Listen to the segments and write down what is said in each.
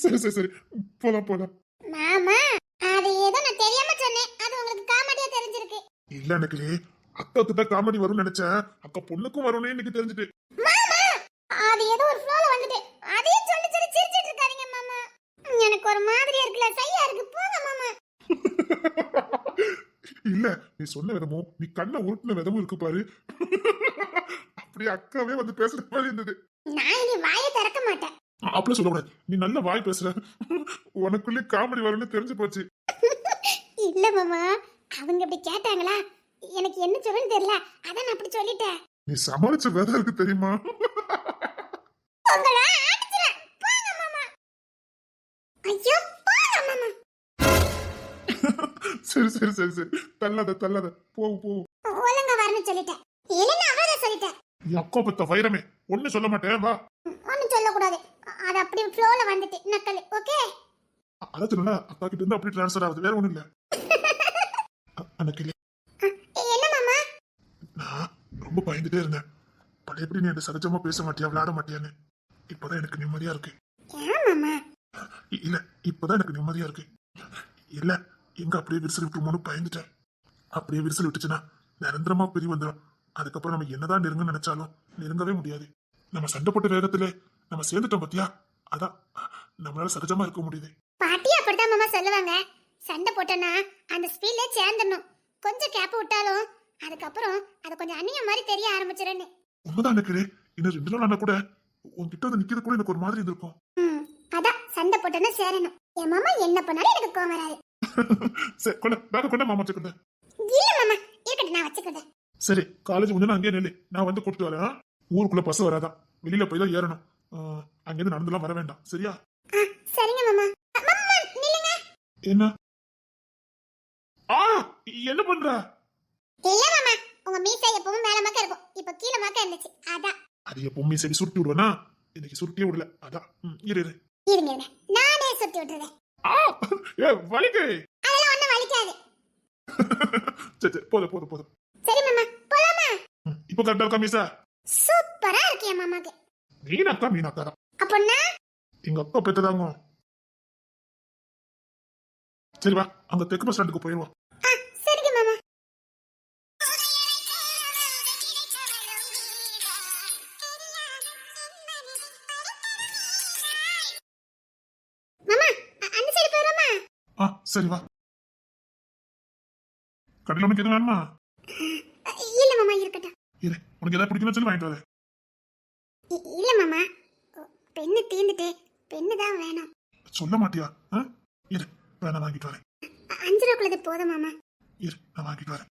சரி சரி சரி. போலாம் போலாம். மாமா அது ஏதோ நான் தெரியாம சொன்னேன். அது உங்களுக்கு காமெடியா தெரிஞ்சிருக்கு. இல்ல எனக்கு அக்காவுக்கு தான் காமெடி வரும்னு நினைச்சேன். அக்கா பொண்ணுக்கும் வரும்னு எனக்கு தெரிஞ்சுட்டு மாமா அது ஏதோ ஒரு ஃப்ளோல வந்துட்டு அதையும் சொல்லி சொல்லி சிரிச்சிட்டு இருக்காதீங்க மாமா எனக்கு ஒரு மாதிரியா இருக்குல்ல சையா இருக்கு போங்க மாமா இல்ல நீ சொன்ன விதமும் நீ கண்ணை உருட்டின விதமும் இருக்கு பாரு. அப்படியே அக்காவே வந்து பேசுற மாதிரி இருந்தது. நான் இனி வாயை திறக்க மாட்டேன். அப்படி சொல்லக்கூடாது நீ நல்ல வாய் பேசுற. உனக்குள்ளே காமெடி வரும்னு தெரிஞ்சு போச்சு. இல்ல மாமா அவங்க இப்படி கேட்டாங்களா? எனக்கு என்ன சொல்லணும்னு தெரியல. அதான் நான் அப்படி சொல்லிட்டேன். நீ சமாளிச்ச வேதம் இருக்கு தெரியுமா? ஐயோ போங்க மாமா. சரி சரி சரி சரி. தள்ளாத தள்ளாத. போகும் போகும் ஒழுங்கா வரணும்னு சொல்லிட்டேன். இல்லைன்னா அவ்வளவுதான் சொல்லிட்டேன். அக்கா பத்த வைரமே. ஒண்ணு சொல்ல மாட்டேன் வா. ஒன்னும் சொல்லக்கூடாது. அது அப்படி ஃப்ளோல வந்துட்டு நக்கல் ஓகே? அதான் சொன்னா அக்கா கிட்ட இருந்து அப்படி ட்ரான்ஸ்ஃபர் ஆகுது. வேற ஒண்ணும் இல்ல. அன்னைக்கு என்ன மாமா? நான் ரொம்ப பயந்துட்டே இருந்தேன். பழையபடி நீ என்ன சகஜமா பேச மாட்டியா விளையாட மாட்டியான்னு. இப்பதான் எனக்கு நிம்மதியா இருக்கு. இல்ல இப்பதான் எனக்கு நிம்மதியா இருக்கு. இல்ல எங்க அப்படியே விரிசல் விட்டுருமோன்னு பயந்துட்டேன். அப்படியே விரிசல் விட்டுச்சுன்னா நிரந்தரமா பிரி வந்துடும் அதுக்கப்புறம் நம்ம என்னதான் நெருங்க நினைச்சாலும் நெருங்கவே முடியாது. நம்ம சண்டை போட்ட வேகத்துல நம்ம சேர்ந்துட்டோம் பாத்தியா? அதான் நம்மளால சகஜமா இருக்க முடியுது. பாட்டி அப்படிதான் மாமா சொல்லுவாங்க. சண்டை போட்டோன்னா அந்த ஸ்பீட்ல சேர்ந்துடணும். கொஞ்சம் கேப் விட்டாலும் அதுக்கப்புறம் அது கொஞ்சம் அந்நியம் மாதிரி தெரிய ஆரம்பிச்சிருன்னு உண்மைதான் எனக்கு இன்னும் ரெண்டு நாள் ஆனா கூட உன்கிட்ட வந்து நிக்கிறது கூட எனக்கு ஒரு மாதிரி இருந்திருக்கும். அதான் சண்டை போட்டோன்னா சேரணும். என் மாமா என்ன பண்ணாலும் எனக்கு கோவம் வராது. சரி கொண்ட பேக்க கொண்ட மாமா கொண்ட இல்ல மாமா இருக்கட்டும் நான் வச்சுக்கிட்டேன் சரி காலேஜ் முடிஞ்சு அங்கேயே நில்லு. நான் வந்து கூட்டிட்டு வரேன் ஊருக்குள்ள பஸ் வராதான் வெளியில போய் தான் ஏறணும். அங்கிருந்து நடந்துலாம் வர வேண்டாம். சரியா? சரிங்க மாமா. என்ன? ஆ என்ன பண்ற? இல்ல மாமா உங்க மீசை எப்பவும் மேல மக்க இருக்கும். இப்ப கீழே மக்க இருந்துச்சு. அதான். அது எப்பவுமே சரி சுருட்டி விடுவேனா? இன்னைக்கு சுருட்டியே விடல. அதான். இரு இரு. இருங்க நானே விட்டுறேன் ஆ ஏ வலிக்கு. அதெல்லாம் ஒண்ணும் வலிக்காது. சரி சரி போதும் போதும் போதும். சரி மாமா போலாமா? இப்போ கரெக்டா இருக்கா மீசா சூப்பரா இருக்கு மாமாக்கு. மீனாக்கா மீனாக்கா தான் அப்படின்னா எங்க அப்பா பெற்றதாங்க சரி வா அங்க தெற்கு பஸ் ஸ்டாண்டுக்கு போயிடுவோம் ஆ சரி வா. கடையில் உனக்கு எதுவும் வேணுமா? இல்ல மாமா இருக்கட்டும். இரு உனக்கு எதாவது பிடிக்கணும்னு சொல்லி வாங்கிட்டு வரேன். இ- இல்ல மாமா. பெண்ணு தீந்துட்டு பெண்ணு தான் வேணும். சொல்ல மாட்டியா? ஆ? இரு வேணா வாங்கிட்டு வரேன். அ- அஞ்சு ரூபாக்குள்ளது போதும் மாமா. இரு நான் வாங்கிட்டு வரேன்.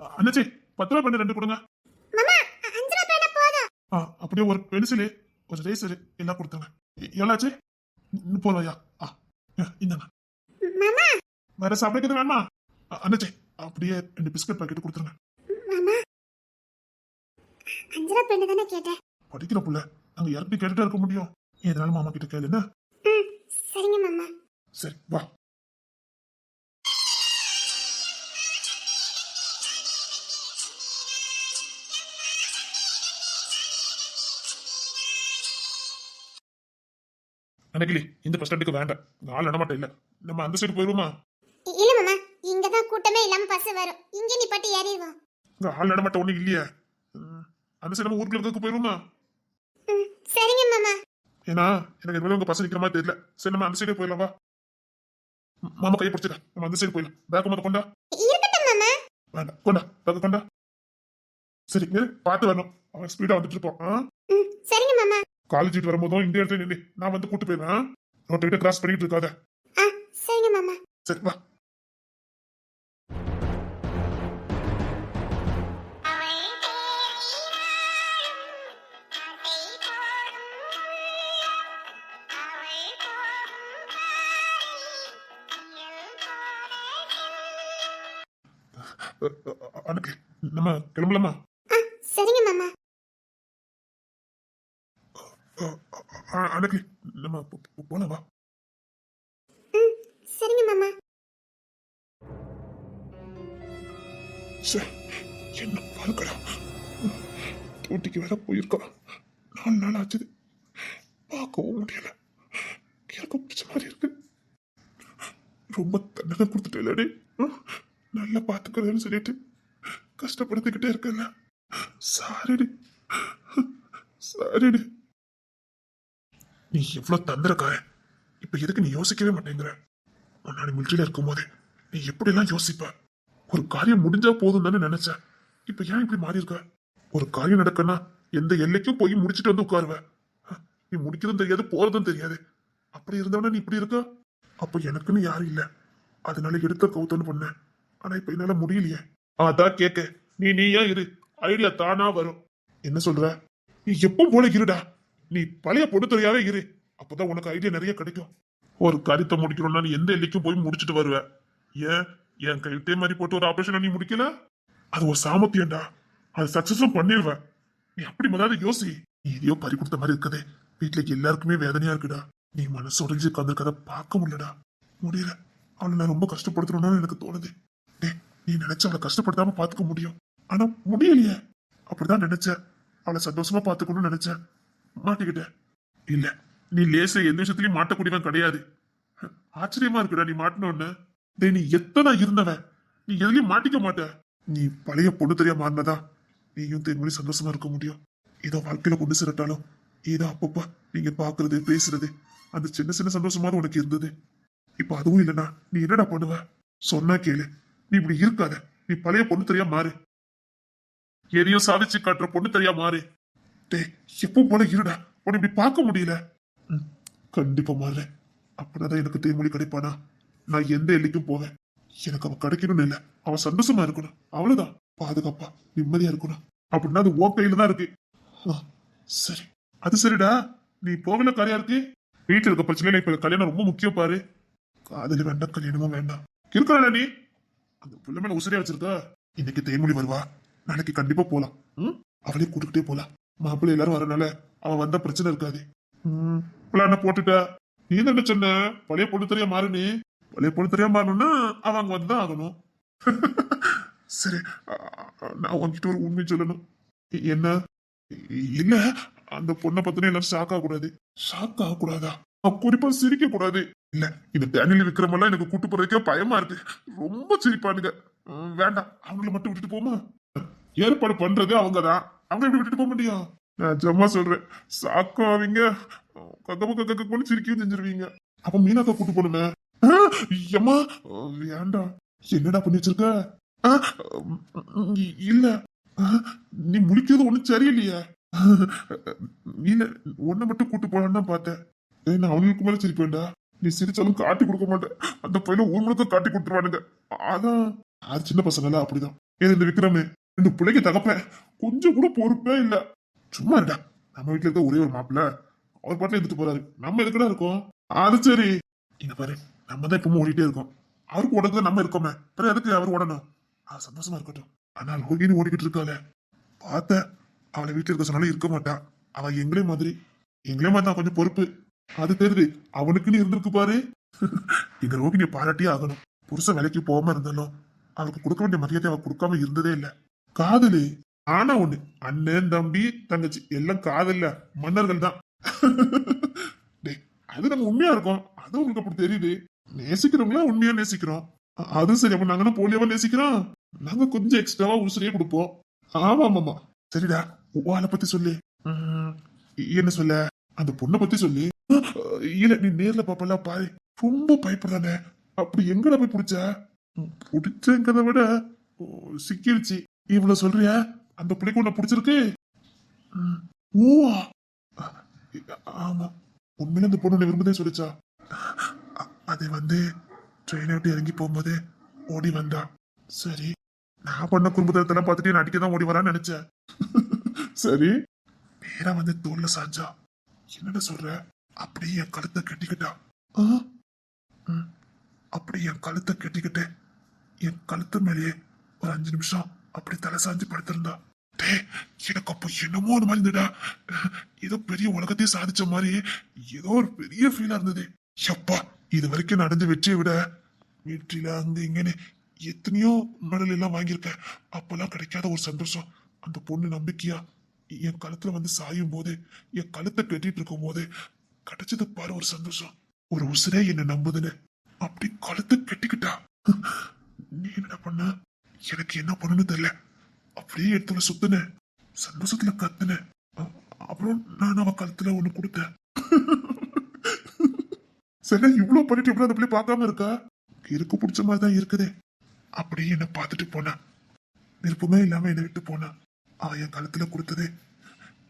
அ, அண்ணாச்சி பத்து ரூபா பண்ணி ரெண்டு கொடுங்க. மாமா அ- அஞ்சு ரூபா பேனா போதும். ஆ அப்படியே ஒரு பென்சிலு ஒரு ரேசரு எல்லாம் கொடுத்துங்க எ- எவ்வளோச்சு முப்பது ரூபாயா? ஆ ஆ, இந்தாங்க. மாமா. வேற சாப்பிட வேணுமா? அண்ணாச்சி அப்படியே ரெண்டு பிஸ்கட் பாக்கெட் கொடுத்துருங்க. மாமா. அஞ்சு ரூபா பெண்ணு தானே கேட்டேன். படிக்கிற புள்ள அங்க யார்கிட்ட கேட்டுட்டா இருக்க முடியும்? எதனாலும் மாமா கிட்ட கேளு என்ன சரிங்க மாமா. சரி வா. நினைக்கலி இந்த பஸ் ஸ்டாண்டுக்கு வேண்டாம். நாலு நடமாட்டம் இல்ல. நம்ம அந்த சைடு போயிருவோமா? இல்ல மாமா இங்க தான் கூட்டமே இல்லாம பஸ் வரும். இங்க நீ பட்டு ஏறிடுவோம் இங்க ஆள் நடமாட்டம் ஒண்ணு இல்லையே. அந்த சைடு நம்ம ஊருக்குள்ள இருக்கிறதுக்கு போயிருவோமா? சரிங்க மாமா. ஏன்னா எனக்கு இதுவரை உங்க பஸ் நிக்கிற மாதிரி தெரியல. சரி நம்ம அந்த சைடே போயிடலாம் வா. மாமா கையை பிடிச்சிக்க நம்ம அந்த சைடு போயிடலாம். பேக் மொத்தம் கொண்டா? இருக்கட்டும் மாமா. வேண்டாம் கொண்டா. பேக் கொண்டா? சரி பார்த்து வரணும். அவன் ஸ்பீடா வந்துட்டு இருப்போம் சரிங்க மாமா. காலேஜ் வரும்போதும் இந்த இடத்துல நின்று நான் வந்து கூட்டு போயிடுறேன் ரோட்டை கிராஸ் பண்ணிட்டு இருக்காத சரிங்க மாமா சரி வா அனுக்கு நம்ம கிளம்பலாமா அ, அ, அனுக்கு நம்ம போ- போ- போலாம் வா. ம் சரிங்க மாமா. ச்சே, என்ன பாருக்கடா ஊட்டிக்கு வேற போயிருக்கா. நாலு நாள் ஆச்சுது. பார்க்கவும் முடியல. எனக்கு பிடிச்ச மாதிரி இருக்கு. ரொம்ப தண்டனை கொடுத்துட்டேலடி. நல்லா பார்த்துக்கிறேன்னு சொல்லிட்டு கஷ்டப்படுத்திக்கிட்டே இருக்கல சாரிடி. சாரிடி. நீ எவ்வளோ தந்திரக்காரன். இப்போ எதுக்கு நீ யோசிக்கவே மாட்டேங்கிற? முன்னாடி மிலிட்டரியில இருக்கும்போது நீ எப்படிலாம் யோசிப்ப? ஒரு காரியம் முடிஞ்சா போதும் தானே நினைச்ச. இப்போ ஏன் இப்படி மாறி இருக்க ஒரு காரியம் நடக்குன்னா எந்த எல்லைக்கும் போய் முடிச்சிட்டு வந்து உட்காருவ. ஹ, நீ முடிக்கிறதும் தெரியாது போறதும் தெரியாது. அப்படி இருந்தவன நீ இப்படி இருக்க? அப்போ எனக்குன்னு யாரும் இல்லை. அதனால எடுத்த கவுத்தன்னு பண்ணேன் ஆனா இப்ப என்னால முடியலையே. அதான் கேட்க நீ நீயா இரு. ஐடியா தானா வரும். என்ன சொல்ற? நீ எப்போ போல இருடா. நீ பழைய பொடுத்துறையாவே இரு. அப்பதான் உனக்கு ஐடியா நிறைய கிடைக்கும். ஒரு கருத்தை முடிக்கணும்னா நீ எந்த எல்லைக்கும் போய் முடிச்சிட்டு வருவ. ஏன்? என் கையிட்டே மாதிரி போட்டு ஒரு ஆபரேஷன் நீ முடிக்கல? அது ஒரு சாமர்த்தியம்டா. அது சக்சஸும் பண்ணிடுவேன் நீ அப்படி மதாவது யோசி. நீ எதையோ பறி கொடுத்த மாதிரி இருக்குது. வீட்டுல எல்லாருக்குமே வேதனையா இருக்குடா. நீ மனசு உடைஞ்சு உட்காந்துருக்கத பார்க்க முடியலடா. முடியல. அவளை நான் ரொம்ப கஷ்டப்படுத்தணும்னு எனக்கு தோணுது. நீ நினைச்ச அவளை கஷ்டப்படுத்தாம பாத்துக்க முடியும். ஆனா முடியலையே. அப்படிதான் நினைச்ச அவளை சந்தோஷமா பாத்துக்கணும்னு நினைச்சேன். மாட்டிக்கிட்ட. இல்ல நீ லேச எந்த விஷயத்துலயும் மாட்டக்கூடியவன் கிடையாது. ஆச்சரியமா இருக்குடா நீ மாட்டினோன்னு. நீ எத்தனை இருந்தவன் நீ எதுலயும் மாட்டிக்க மாட்ட. நீ பழைய பொண்ணு தெரியா மாறினதா நீயும் தேன்மொழி சந்தோஷமா இருக்க முடியும். ஏதோ வாழ்க்கையில கொண்டு சிரட்டாலும் ஏதோ அப்பப்பா நீங்க பாக்குறது பேசுறது அந்த சின்ன சின்ன சந்தோஷமாவது உனக்கு இருந்தது. இப்ப அதுவும் இல்லைன்னா நீ என்னடா பண்ணுவ? சொன்னா கேளு. நீ இப்படி இருக்காத. நீ பழைய பொண்ணு தெரியா மாறு. எதையும் சாதிச்சு காட்டுற பொண்ணு தெரியா மாறு. டேய் எப்போ போல இருடா. உன்னை இப்படி பார்க்க முடியல. ம், கண்டிப்பா மாறுறேன். அப்படிதான் எனக்கு தேமொழி கிடைப்பானா? நான் எந்த எல்லைக்கும் போவேன். எனக்கு அவன் கிடைக்கணும்னு இல்லை. அவன் சந்தோஷமா இருக்கணும். அவ்வளவுதான். பாதுகாப்பா நிம்மதியா இருக்கணும். அப்படின்னா அது ஓ கையில தான் இருக்கு. ஆ, சரி. அது சரிடா. நீ போகல கரையா இருக்கு? வீட்டுல இருக்க பிரச்சனையில இப்ப கல்யாணம் ரொம்ப முக்கியம் பாரு. காதலி வேண்டாம் கல்யாணமும் வேண்டாம். இருக்கிறாள நீ. அந்த பிள்ளை மேல உசிரியா வச்சிருக்க. இன்னைக்கு தேன்மொழி வருவா. நாளைக்கு கண்டிப்பா போலாம். ம்? அவளையும் கூட்டுக்கிட்டே போலாம். மாப்பிள்ளை எல்லாரும் வரனால அவன் வந்தா பிரச்சனை இருக்காது. ம், பிளான போட்டுட்ட. நீ என்ன சொன்ன பழைய பொண்ணு தெரியா மாறுனி. பழைய பொண்ணு தெரியா மாறணும்னா அவன் அங்க வந்துதான் ஆகணும். சரி நான் உன்கிட்ட ஒரு உண்மை சொல்லணும். என்ன? இல்ல அந்த பொண்ணை பத்தின எல்லாரும் ஷாக் ஆகக்கூடாது. ஷாக் ஆகக்கூடாதா? குறிப்பா சிரிக்க கூடாது இல்ல இந்த டேனியல் விக்ரம் எல்லாம் எனக்கு கூட்டு போறதுக்கே பயமா இருக்கு. ரொம்ப சிரிப்பானுங்க. வேண்டாம். அவங்கள மட்டும் விட்டுட்டு போமா? ஏற்பாடு பண்றது அவங்கதான். அவங்க இப்படி விட்டுட்டு போக முடியா நான் ஜம்மா சொல்றேன். சாக்காவீங்க அவங்க. கக்க கக்க கக்கன்னு சிரிக்கவும் செஞ்சிருவீங்க. அப்ப மீனாக்கா கூட்டு போனுமே ஆ, எம்மா வேண்டாம். என்னடா பண்ணி வச்சிருக்க? ஆ, உம், இல்ல நீ முழிக்கிறது ஒண்ணும் சரியில்லையே. இல்ல உன்னை மட்டும் கூட்டு போலான்னு தான் பார்த்தேன். நான் அவங்களுக்கு மேல சிரிப்பேன்டா. நீ சிரிச்சாலும் காட்டி கொடுக்க மாட்டேன். அந்த பையனை ஊர் முழுக்க காட்டி கொடுத்துருவானுங்க. அதான். அது சின்ன பசங்களா அப்படிதான். ஏன் இந்த விக்ரமே. இந்த பிள்ளைக்கு தகப்பேன். கொஞ்சம் கூட பொறுப்பே இல்ல. சும்மா இருடா நம்ம வீட்டுல இருக்க ஒரே ஒரு மாப்பிள்ள அவர் பாட்டுல எடுத்துட்டு போறாரு. நம்ம எதுக்குடா இருக்கோம்? அது சரி. இங்க பாரு நம்ம தான் இப்பவும் ஓடிட்டே இருக்கோம். அவருக்கு ஓடுறது நம்ம இருக்கோமே. பிறகு எதுக்கு அவர் ஓடணும்? அது சந்தோஷமா இருக்கட்டும். ஆனால் லோகின்னு ஓடிக்கிட்டு இருக்காளே. பார்த்த அவளை வீட்டுல இருக்க சொன்னாலும் இருக்க மாட்டா. அவ எங்களே மாதிரி. எங்களே மாதிரி தான் கொஞ்சம் பொறுப்பு. அது தெரியுது அவனுக்குன்னு இருந்திருக்கு பாரு. இந்த ரோகிணியை பாராட்டியே ஆகணும். புருஷன் வேலைக்கு போகாம இருந்தாலும் அவளுக்கு கொடுக்க வேண்டிய மரியாதை அவ கொடுக்காம இருந்ததே இல்லை. காதலி. ஆனா ஒண்ணு அண்ணன் தம்பி தங்கச்சி எல்லாம் காதல்ல மன்னர்கள் தான். டேய், அது நம்ம உண்மையா இருக்கோம். அது உங்களுக்கு அப்படி தெரியுது. நேசிக்கிறவங்களா உண்மையா நேசிக்கிறோம். அது சரி அப்ப நாங்க போலியாவா நேசிக்கிறோம்? நாங்க கொஞ்சம் எக்ஸ்ட்ராவா உசுரையே கொடுப்போம். ஆமா ஆமாமா சரிடா உவால பத்தி சொல்லு. என்ன சொல்ல? அந்த பொண்ணை பத்தி சொல்லு. இல்ல நீ நேர்ல பாப்பல பாரு. ரொம்ப பயப்படுறானே. அப்படி எங்கடா போய் பிடிச்ச? உம், பிடிச்சங்கிறத விட ஓ, சிக்கிருச்சு. இவ்வளவு சொல்றிய? அந்த பிள்ளைக்கு உன்னை பிடிச்சிருக்கு? ஓ ஆமா. உண்மையில அந்த பொண்ணு உன்னை விரும்புதே சொல்லிச்சா. அது வந்து ட்ரெயினை விட்டு இறங்கி போகும்போது ஓடி வந்தா. சரி. நான் பண்ண குடும்பத்தெல்லாம் பார்த்துட்டு நடிக்க அடிக்க தான் ஓடி வரான்னு நினைச்சேன். சரி. நேரா வந்து தோல்ல சாஞ்சா. என்னடா சொல்ற? அப்படியே என் கழுத்தை கட்டிக்கிட்டா. ஆ? ம். என் கழுத்தை கட்டிக்கிட்டு என் கழுத்து மேலேயே ஒரு அஞ்சு நிமிஷம். அப்படி தலை சாஞ்சு படுத்திருந்தா டே எனக்கு அப்போ என்னமோ அந்த மாதிரி இருந்தடா ஏதோ பெரிய உலகத்தையும் சாதிச்ச மாதிரி ஏதோ ஒரு பெரிய ஃபீலா இருந்தது. எப்பா இது வரைக்கும் நடந்து வெற்றியை விட வெற்றியில அங்க இங்கன்னு எத்தனையோ மெடல் எல்லாம் வாங்கியிருக்கேன் அப்பெல்லாம் கிடைக்காத ஒரு சந்தோஷம். அந்த பொண்ணு நம்பிக்கையா என் கழுத்துல வந்து சாயும் போது என் கழுத்தை கட்டிட்டு இருக்கும் போது கிடைச்சது பாரு ஒரு சந்தோஷம். ஒரு உசுரே என்ன நம்புதுன்னு. அப்படி கழுத்தை கட்டிக்கிட்டா நீ என்ன பண்ண? எனக்கு என்ன பண்ணணும் தெரியல. அப்படியே எடுத்து சுத்தினேன். சந்தோஷத்துல கத்துனேன். அப்புறம் நான் அவ கழுத்துல ஒண்ணு கொடுத்தேன். சரி இவ்வளவு பண்ணிட்டு எப்படி அந்த பிள்ளை பார்க்காம இருக்கா? இருக்கு பிடிச்ச மாதிரி தான் இருக்குது. அப்படியே என்ன பார்த்துட்டு போனா. விருப்பமே இல்லாம என்னை விட்டு போனா. அவ என் கழுத்துல கொடுத்தது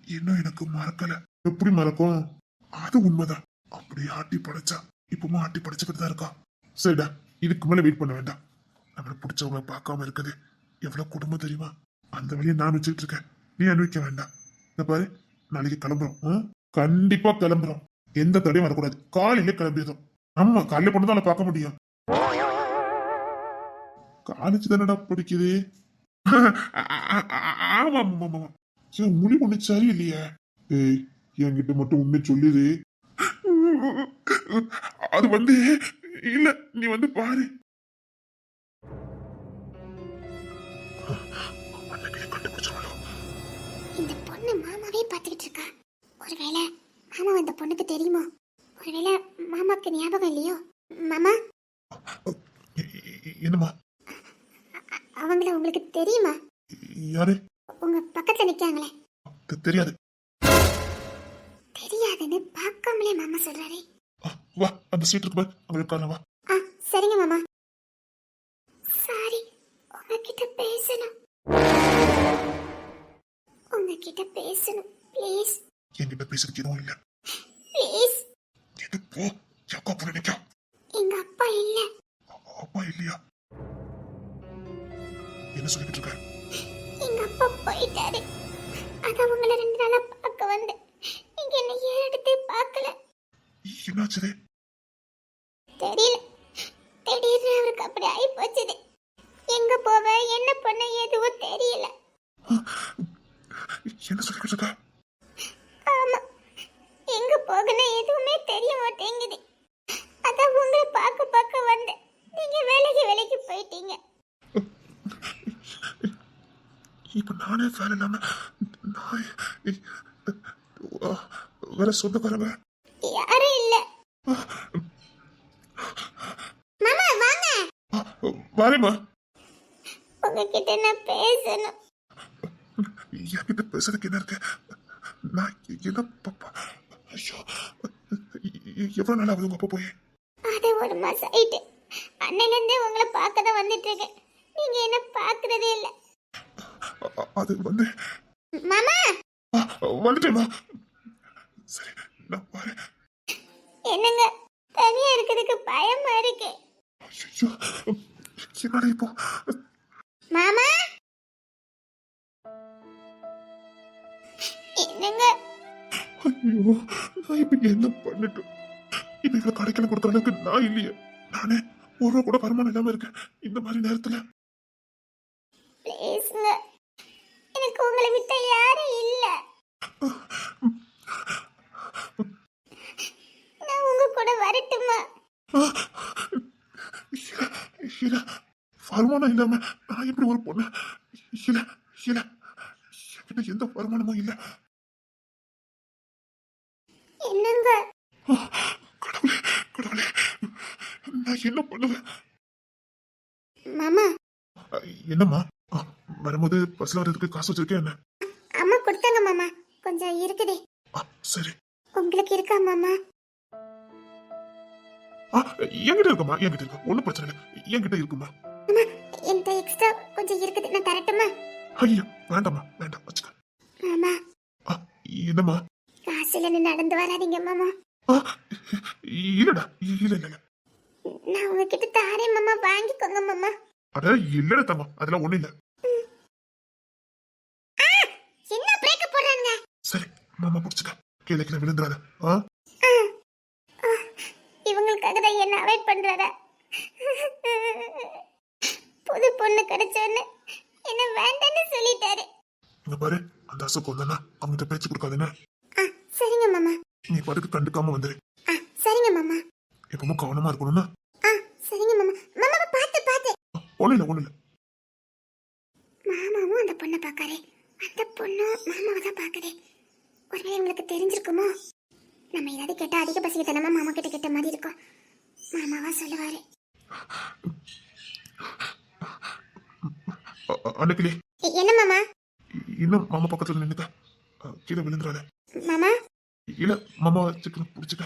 இன்னும் எனக்கு மறக்கல. எப்படி மறக்கும்? அது உண்மைதான். அப்படியே ஆட்டி படைச்சா. இப்பவும் ஆட்டி படைச்சுக்கிட்டு தான் இருக்கா. சரிடா இதுக்கு மேல வெயிட் பண்ண வேண்டாம். நம்மளை பிடிச்சவங்க பார்க்காம இருக்குது எவ்வளோ குடும்பம் தெரியுமா அந்த வழியை நான் வச்சுக்கிட்டு இருக்கேன் நீ அனுபவிக்க வேண்டாம் இந்த பாரு நாளைக்கு கிளம்புறோம் ஆ? கண்டிப்பா கிளம்புறோம் எந்த தடையும் வரக்கூடாது காலையில கிளம்பியதும் ஆமா காலையில பொண்ணு தான் பார்க்க முடியும் காலேஜ் தானடா பிடிக்குது ஆமா ஆமா ஆமா முடி மொழி சரி இல்லையே ஏய் என்கிட்ட மட்டும் உண்மை சொல்லுது அது வந்து இல்ல நீ வந்து பாரு ஒருவேளை மாமா இந்த பொண்ணுக்கு தெரியுமோ? ஒருவேளை மாமாக்கு ஞாபகம் இல்லையோ? மாமா? என்னம்மா? அவங்கள உங்களுக்கு தெரியுமா? யாரு? உங்க பக்கத்துல நிக்காங்களே தெ- தெரியாது. தெரியாதுன்னு பார்க்காமலே மாமா சொல்றாரே. ஆ, வா அந்த சீட் இருக்கு பாரு. அங்க உட்காரலாம் வா. ஆ சரிங்க மாமா. சாரி உங்ககிட்ட பேசணும். உங்ககிட்ட பேசணும் ப்ளீஸ் என்கிட்ட பேசுறதுக்கு எதுவும் இல்ல. ப்ளீஸ் எது போ? எக்கா போன நிக்கா. எங்க அப்பா இல்ல. அப்பா இல்லையா? என்ன சொல்லிக்கிட்டு இருக்க? எங்க அப்பா போயிட்டாரு. அதான் உங்களை ரெண்டு நாளா பார்க்க வந்தேன். நீங்க என்ன ஏன் எடுத்தே பார்க்கல? என்னாச்சுது தெரியல. திடீர்னு அவருக்கு அப்படி ஆகி போச்சுது எங்க போவ என்ன பண்ண எதுவும் தெரியல என்ன சொல்லிக்கிட்டு இருக்க ஆமா எங்க போகணும் எதுவுமே தெரிய மாட்டேங்குது அதான் உங்களை பார்க்க பார்க்க வந்தேன் நீங்க வேலைக்கு வேலைக்கு போயிட்டீங்க இப்ப நானே வேலை இல்லாம நான் ஆ, வேற சொந்தக்காரங்க யாரும் இல்ல. மாமா வாங்க. வரேம்மா. உங்ககிட்ட நான் பேசணும். என்கிட்ட பேசுறதுக்கு என்ன இருக்கு? நான் என்ன பாப்பா? ஐயோ எவ்வளவு நாள் ஆகுது உங்க அப்பா போய்? அது ஒரு மாசம் ஆயிட்டு. அண்ணன்ல இருந்தே உங்களை பார்க்க தான் வந்துட்டு இருக்கேன். நீங்க என்ன பார்க்கறதே இல்ல. அது வந்து மாமா! வந்துட்டேம்மா. சரி நான் வரேன். என்னங்க? தனியா இருக்கிறதுக்கு பயமா இருக்கு. ஐயோ என்னடா இப்போ மாமா? என்னங்க? ஐயோ நான் இப்ப என்ன பண்ணட்டும்? இப்ப இவ்வளவு கடைக்கெல்லாம் கொடுக்குற அளவுக்கு நான் இல்லையே. நானே ஒரு ரூபா கூட வருமானம் இல்லாம இருக்கேன். இந்த மாதிரி நேரத்துல. ப்ளீஸ்ங்க எனக்கு உங்களை விட்ட யாரும் இல்ல நான் உங்க கூட வரட்டுமா? இல்ல வருமானம் இல்லாம நான் எப்படி ஒரு பொண்ணு? இல்ல இல்ல என்கிட்ட எந்த வருமானமும் இல்ல. என்னங்க? கடவுளே கடவுளே. நான் என்ன பண்ணுவேன்? மாமா. என்னம்மா? வரும்போது பஸ்ல வர்றதுக்கு காசு வச்சிருக்கேன் என்ன? அம்மா கொடுத்தாங்க மாமா. கொஞ்சம் இருக்குதே. சரி. உங்களுக்கு இருக்கா மாமா? என்கிட்ட இருக்குமா? என்கிட்ட இருக்கு? ஒண்ணும் பிரச்சனை இல்லை. என்கிட்ட இருக்குமா? என்கிட்ட எக்ஸ்ட்ரா கொஞ்சம் இருக்குது. நான் தரட்டுமா? ஐயா வேண்டாம்மா வேண்டாம் வச்சுக்க. மாமா. என்னம்மா? காசு இல்லைன்னு நடந்து வராதீங்க மாமா. இல்லடா இல்ல இல்ல நான் உங்ககிட்ட தாரேன் மாமா. வாங்கிக்கோங்க மாமா. அட இல்லடா தம்மா அதெல்லாம் ஒண்ணும் இல்ல. என்ன பிரேக் போடுறாங்க சரி மாமா பிடிச்சுக்க. கீழே கீழே விழுந்துடாத ஆ தான் என்ன? அவாய்ட் பண்றாரா புது பொண்ணு கிடைச்சோன்னு என்ன வேண்டாம்னு சொல்லிட்டாரு. இங்க பாரு அந்த அசோக் வந்தானா? அவங்ககிட்ட பேச்சு கொடுக்காதுன்னு. ஆ சரிங்க மாமா. நீ பாட்டுக்கு கண்டுக்காம வந்துரு ஆ சரிங்க மாமா. எப்பவும் கவனமா இருக்கணும்னா. ஆ சரிங்க மாமா. மாமா பார்த்து பார்த்து ஒண்ணு இல்ல ஒண்ணு இல்ல. மாமாவும் அந்த பொண்ணை பார்க்காரு. அந்த பொண்ணும் மாமாவை தான் பார்க்குது. ஒருவேளை உங்களுக்கு தெரிஞ்சிருக்குமோ? நம்ம ஏதாவது கேட்டா அதிக பசிக்கத்தனமா மாமா கிட்ட கேட்ட மாதிரி இருக்கும். மாமாவா சொல்லுவாரு. அ- அ- அன்னைக்கிலே. எ- என்ன மாமா? இன்னும் மாமா பக்கத்துல நின்னுக்க கீழே விழுந்துறாத மாமா? இல்ல மாமா சிக்கன் பிடிச்சிக்க.